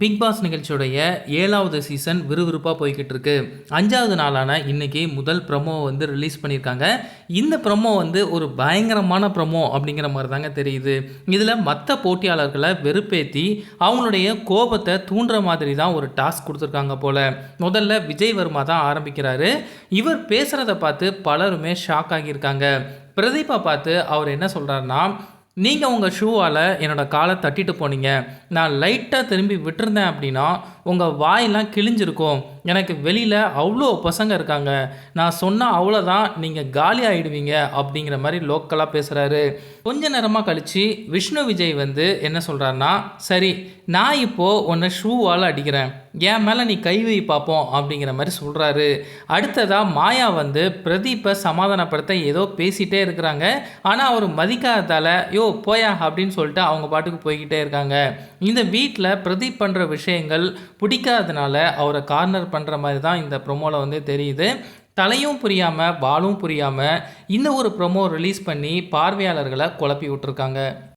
Big pass நிகழ்ச்சியுடைய ஏழாவது season விறுவிறுப்பாக போய்கிட்டு இருக்கு அஞ்சாவது நாளான இன்னைக்கு முதல் ப்ரமோ வந்து ரிலீஸ் பண்ணியிருக்காங்க. இந்த ப்ரமோ வந்து ஒரு பயங்கரமான ப்ரமோ அப்படிங்கிற மாதிரி தாங்க தெரியுது. இதில் மற்ற போட்டியாளர்களை வெறுப்பேற்றி அவங்களுடைய கோபத்தை தூண்டுற மாதிரி தான் ஒரு டாஸ்க் கொடுத்துருக்காங்க போல. முதல்ல விஜய் வர்மா தான் ஆரம்பிக்கிறாரு. இவர் பேசுகிறத பார்த்து பலருமே ஷாக் ஆகியிருக்காங்க. பிரதீப்பை பார்த்து அவர் என்ன சொல்கிறாருன்னா நீங்கள் உங்கள் ஷூவால் என்னோட காலை தட்டிட்டு போனீங்க. நான் லைட்டாக திரும்பி விட்டுருந்தேன் அப்படின்னா உங்கள் வாயெல்லாம் கிழிஞ்சிருக்கும். எனக்கு வெளியில் அவ்வளோ பசங்க இருக்காங்க. நான் சொன்னால் அவ்வளோதான் நீங்கள் காலி ஆகிடுவீங்க அப்படிங்கிற மாதிரி லோக்கலாக பேசுகிறாரு கொஞ்ச நேரமாக கழித்து விஷ்ணு விஜய் வந்து என்ன சொல்கிறாருன்னா சரி நான் இப்போது உன்னை ஷூவால் அடிக்கிறேன். என் மேலே நீ கை வை பார்ப்போம் அப்படிங்கிற மாதிரி சொல்கிறாரு அடுத்ததாக மாயா வந்து பிரதீப்பை சமாதானப்படுத்த ஏதோ பேசிகிட்டே இருக்கிறாங்க. ஆனால் அவர் மதிக்காததால் யோ போயா அப்படின்னு சொல்லிட்டு அவங்க பாட்டுக்கு போய்கிட்டே இருக்காங்க. இந்த வீட்டில் பிரதீப் பண்ணுற விஷயங்கள் பிடிக்காததுனால அவரை கார்னர் பண்ணுற மாதிரி தான் இந்த ப்ரொமோவில் வந்து தெரியுது. தலையும் புரியாமல் பாலும் புரியாமல் இந்த ஒரு ப்ரொமோ ரிலீஸ் பண்ணி பார்வையாளர்களை குழப்பி விட்டுருக்காங்க.